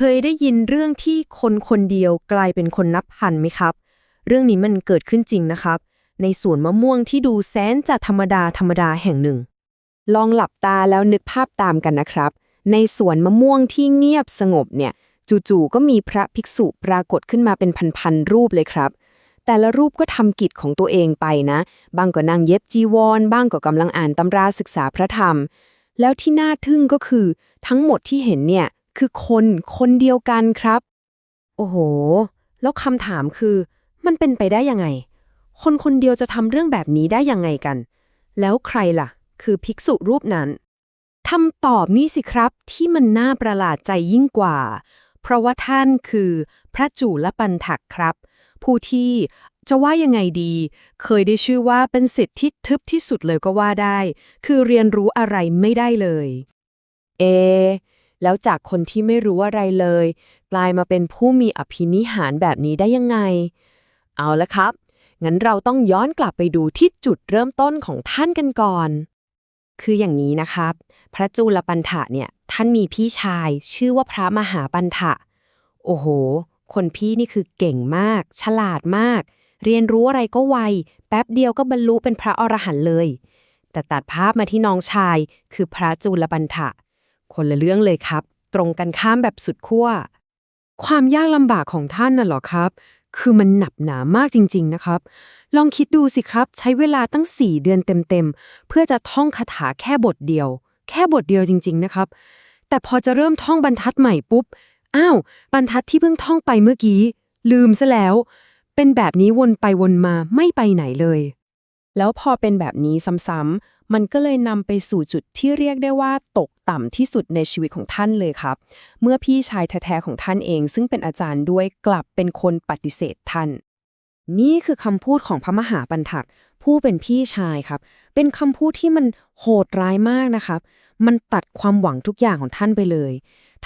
เคยได้ยินเรื่องที่คนคนเดียวกลายเป็นคนนับพันไหมครับ เรื่องนี้มันเกิดขึ้นจริงนะครับ ในสวนมะม่วงที่ดูแสนจะธรรมดาธรรมดาแห่งหนึ่ง ลองหลับตาแล้วนึกภาพตามกันนะครับ ในสวนมะม่วงที่เงียบสงบเนี่ย จู่ๆก็มีพระภิกษุปรากฏขึ้นมาเป็นพันๆรูปเลยครับแต่ละรูปก็ทำกิจของตัวเองไปนะ บางก็นั่งเย็บจีวร บ้างก็กำลังอ่านตำราศึกษาพระธรรม แล้วที่น่าทึ่งก็คือ ทั้งหมดที่เห็นเนี่ย คือคนคนเดียวกันครับ โอ้โห แล้วคำถามคือ มันเป็นไปได้ยังไง คนคนเดียวจะทำเรื่องแบบนี้ได้ยังไงกัน แล้วใครล่ะ คือภิกษุรูปนั้นคำตอบนี่สิครับที่มันน่าประหลาดใจยิ่งกว่า เพราะว่าท่านคือพระจุลปันถักครับ ผู้ที่จะว่ายังไงดี เคยได้ชื่อว่าเป็นสิทธิ์ที่ทึบที่สุดเลยก็ว่าได้ คือเรียนรู้อะไรไม่ได้เลย เอ แล้วจากคนที่ไม่รู้อะไรเลย กลายมาเป็นผู้มีอภินิหารแบบนี้ได้ยังไง เอาละครับ งั้นเราต้องย้อนกลับไปดูที่จุดเริ่มต้นของท่านกันก่อน คืออย่างนี้นะครับ พระจุลปันถะเนี่ย ท่านมีพี่ชายชื่อว่าพระมหาปันถะ โอ้โห คนพี่นี่คือเก่งมาก ฉลาดมาก เรียนรู้อะไรก็ไว แป๊บเดียวก็บรรลุเป็นพระอรหันต์เลย แต่ตัดภาพมาที่น้องชายคือพระจุลปันถะ คนละเรื่องเลยครับ ตรงกันข้ามแบบสุดขั้ว ความยากลำบากของท่านน่ะเหรอครับ คือมันหนับหนามากจริง ๆ นะครับ ลองคิดดูสิครับ ใช้เวลาตั้ง 4 เดือนเต็ม ๆ เพื่อจะท่องคาถาแค่บทเดียว แค่บทเดียวจริง ๆ นะครับ แต่พอจะเริ่มท่องบรรทัดใหม่ปุ๊บ อ้าว บรรทัดที่เพิ่งท่องไปเมื่อกี้ ลืมซะแล้ว เป็นแบบนี้วนไปวนมาไม่ไปไหนเลย แล้วพอเป็นแบบนี้ซ้ำๆมันก็เลยนำไปสู่จุดที่เรียกได้ว่าตกต่ำที่สุดในชีวิตของท่านเลยครับ เมื่อพี่ชายแท้ๆของท่านเอง ซึ่งเป็นอาจารย์ด้วยกลับเป็นคนปฏิเสธท่าน นี่คือคำพูดของพระมหาปันถัก ผู้เป็นพี่ชายครับ เป็นคำพูดที่มันโหดร้ายมากนะครับ มันตัดความหวังทุกอย่างของท่านไปเลย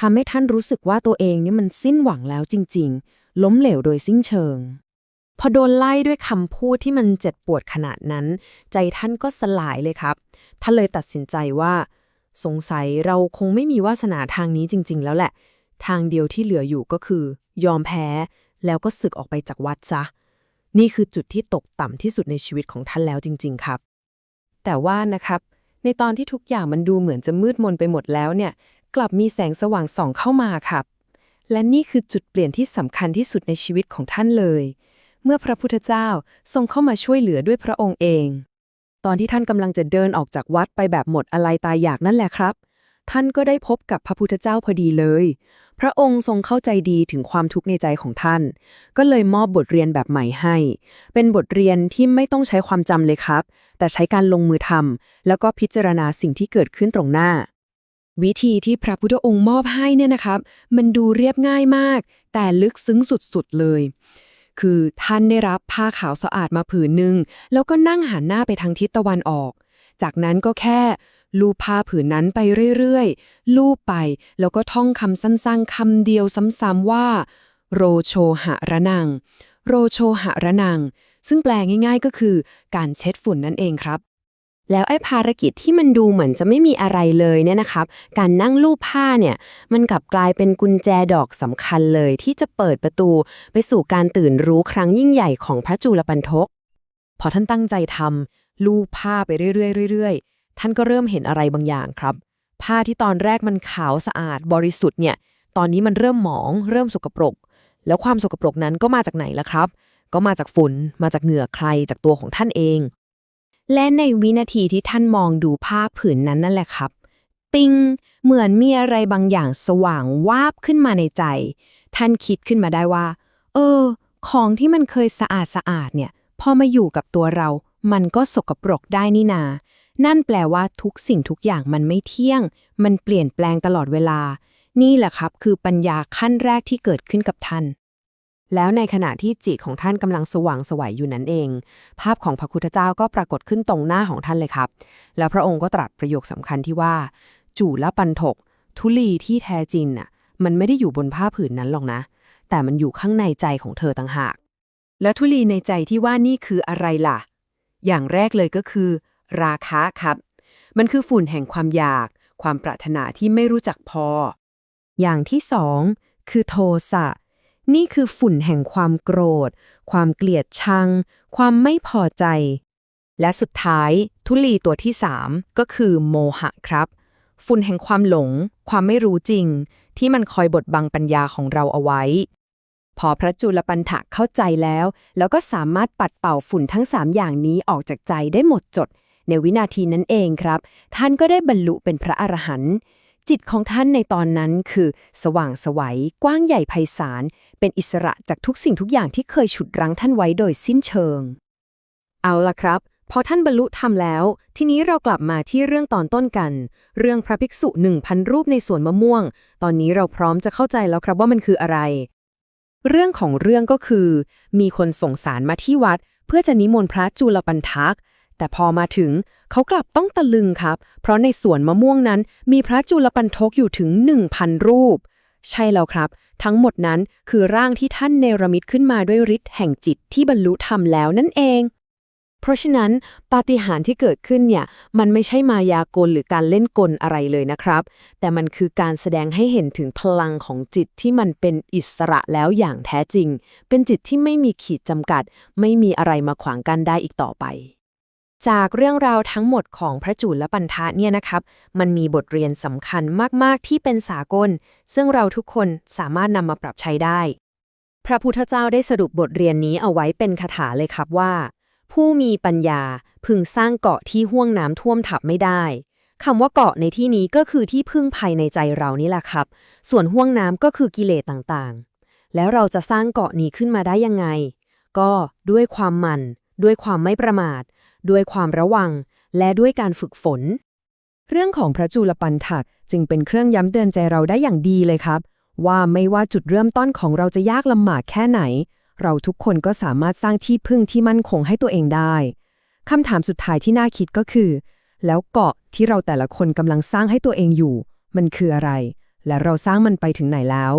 ทำให้ท่านรู้สึกว่าตัวเองนี่มันสิ้นหวังแล้วจริง ๆ ล้มเหลวโดยสิ้นเชิง พอโดนไล่ด้วยคำพูดที่มันเจ็บปวดขนาดนั้น ใจท่านก็สลายเลยครับ ท่านเลยตัดสินใจว่า สงสัยเราคงไม่มีวาสนาทางนี้จริง ๆ แล้วแหละ ทางเดียวที่เหลืออยู่ก็คือ ยอมแพ้แล้วก็สึกออกไปจากวัดซะ นี่คือจุดที่ตกต่ำที่สุดในชีวิตของท่านแล้วจริง ๆ ครับ แต่ว่านะครับ ในตอนที่ทุกอย่างมันดูเหมือนจะมืดมนไปหมดแล้วเนี่ย กลับมีแสงสว่างส่องเข้ามาครับ และนี่คือจุดเปลี่ยนที่สำคัญที่สุดในชีวิตของท่านเลย เมื่อพระพุทธเจ้าทรงเข้ามาช่วยเหลือด้วยพระองค์เอง ตอนที่ท่านกำลังจะเดินออกจากวัดไปแบบหมดอะไรตายอยากนั่นแหละครับ ท่านก็ได้พบกับพระพุทธเจ้าพอดีเลย พระองค์ทรงเข้าใจดีถึงความทุกข์ในใจของท่าน ก็เลยมอบบทเรียนแบบใหม่ให้ เป็นบทเรียนที่ไม่ต้องใช้ความจำเลยครับ แต่ใช้การลงมือทำแล้วก็พิจารณาสิ่งที่เกิดขึ้นตรงหน้าวิธีที่พระพุทธองค์มอบให้เนี่ยนะครับ มันดูเรียบง่ายมาก แต่ลึกซึ้งสุดๆเลย คือท่านได้รับผ้าขาวสะอาดมาผืนหนึ่งแล้วก็นั่งหันหน้าไปทางทิศตะวันออก จากนั้นก็แค่ลูบผ้าผืนนั้นไปเรื่อยๆ ลูบไป แล้วก็ท่องคำสั้นๆคำเดียวซ้ำๆว่า โรโชหะระนัง โรโชหะระนัง ซึ่งแปลง่ายๆก็คือการเช็ดฝุ่นนั่นเองครับ แล้วไอ้ภารกิจที่มันดูเหมือนจะไม่มีอะไรเลยเนี่ยนะครับ การนั่งลูบผ้าเนี่ย มันกลับกลายเป็นกุญแจดอกสำคัญเลยที่จะเปิดประตูไปสู่การตื่นรู้ครั้งยิ่งใหญ่ของพระจุลปันทก พอท่านตั้งใจทำลูบผ้าไปเรื่อยๆเรื่อยๆ ท่านก็เริ่มเห็นอะไรบางอย่างครับ ผ้าที่ตอนแรกมันขาวสะอาดบริสุทธิ์เนี่ย ตอนนี้มันเริ่มหมอง เริ่มสกปรก แล้วความสกปรกนั้นก็มาจากไหนล่ะครับ ก็มาจากฝุ่นมาจากเหงื่อใครจากตัวของท่านเอง และในวินาทีที่ท่านมองดูผ้าผืนนั้นนั่นแหละครับ ปิง เหมือนมีอะไรบางอย่างสว่างวาบขึ้นมาในใจ ท่านคิดขึ้นมาได้ว่า เออ ของที่มันเคยสะอาดสะอาดเนี่ย พอมาอยู่กับตัวเรา มันก็สกปรกได้นี่นา นั่นแปลว่าทุกสิ่งทุกอย่างมันไม่เที่ยง มันเปลี่ยนแปลงตลอดเวลา นี่แหละครับ คือปัญญาขั้นแรกที่เกิดขึ้นกับท่าน แล้วในขณะที่จิตของท่านกำลังสว่างสวัยอยู่นั้นเอง ภาพของพระพุทธเจ้าก็ปรากฏขึ้นตรงหน้าของท่านเลยครับ แล้วพระองค์ก็ตรัสประโยคสำคัญที่ว่า จู่ละปันถก ทุลีที่แท้จริงน่ะ มันไม่ได้อยู่บนผ้าผืนนั้นหรอกนะ แต่มันอยู่ข้างในใจของเธอต่างหาก แล้วทุลีในใจที่ว่านี่คืออะไรล่ะ อย่างแรกเลยก็คือ ราคะครับ มันคือฝุ่นแห่งความอยาก ความปรารถนาที่ไม่รู้จักพอ อย่างที่สองคือโทสะ นี่คือฝุ่นแห่งความโกรธ ความเกลียดชัง ความไม่พอใจ และสุดท้าย ทุลีตัวที่3ก็คือโมหะครับ ฝุ่นแห่งความหลง ความไม่รู้จริง ที่มันคอยบดบังปัญญาของเราเอาไว้ พอพระจุลปันถะเข้าใจแล้ว แล้วก็สามารถปัดเป่าฝุ่นทั้ง3อย่างนี้ออกจากใจได้หมดจด ในวินาทีนั้นเองครับ ท่านก็ได้บรรลุเป็นพระอรหันต์ จิตของท่านในตอนนั้นคือ สว่างสวัยกว้างใหญ่ไพศาล เป็นอิสระจากทุกสิ่งทุกอย่างที่เคยฉุดรั้งท่านไว้โดยสิ้นเชิง เอาล่ะครับ พอท่านบรรลุธรรมแล้ว ทีนี้เรากลับมาที่เรื่องตอนต้นกัน เรื่องพระภิกษุหนึ่งพันรูปในสวนมะม่วง ตอนนี้เราพร้อมจะเข้าใจแล้วครับว่ามันคืออะไร เรื่องของเรื่องก็คือ มีคนส่งสารมาที่วัด เพื่อจะนิมนต์พระจุลปันทัก แต่พอมาถึงเขากลับต้องตะลึงครับ เพราะในสวนมะม่วงนั้นมีพระจุลปันทกอยู่ถึง 1,000 รูป ใช่แล้วครับ ทั้งหมดนั้นคือร่างที่ท่านเนรมิตขึ้นมาด้วยฤทธิ์แห่งจิตที่บรรลุธรรมแล้วนั่นเอง เพราะฉะนั้นปาฏิหาริย์ที่เกิดขึ้นเนี่ยมันไม่ใช่มายากลหรือการเล่นกลอะไรเลยนะครับ แต่มันคือการแสดงให้เห็นถึงพลังของจิตที่มันเป็นอิสระแล้วอย่างแท้จริง เป็นจิตที่ไม่มีขีดจำกัด ไม่มีอะไรมาขวางกันได้อีกต่อไป จากเรื่องราวทั้งหมดของพระจุลปันทะเนี่ยนะครับ มันมีบทเรียนสำคัญมาก ๆ ที่เป็นสากล ซึ่งเราทุกคนสามารถนำมาปรับใช้ได้ พระพุทธเจ้าได้สรุปบทเรียนนี้เอาไว้เป็นคาถาเลยครับว่า ผู้มีปัญญาพึงสร้างเกาะที่ห่วงน้ำท่วมทับไม่ได้คำว่าเกาะในที่นี้ก็คือที่พึ่งภายในใจเรานี่แหละครับ ส่วนห่วงน้ำก็คือกิเลสต่างๆ แล้วเราจะสร้างเกาะนี้ขึ้นมาได้ยังไง ก็ด้วยความหมั่นด้วยความไม่ประมาท ด้วยความระวัง และด้วยการฝึกฝน เรื่องของพระจุลปันถักจึงเป็นเครื่องย้ำเตือนใจเราได้อย่างดีเลยครับ ว่าไม่ว่าจุดเริ่มต้นของเราจะยากลำบากแค่ไหน เราทุกคนก็สามารถสร้างที่พึ่งที่มั่นคงให้ตัวเองได้คำถามสุดท้ายที่น่าคิดก็คือ แล้วเกาะที่เราแต่ละคนกำลังสร้างให้ตัวเองอยู่ มันคืออะไร และเราสร้างมันไปถึงไหนแล้ว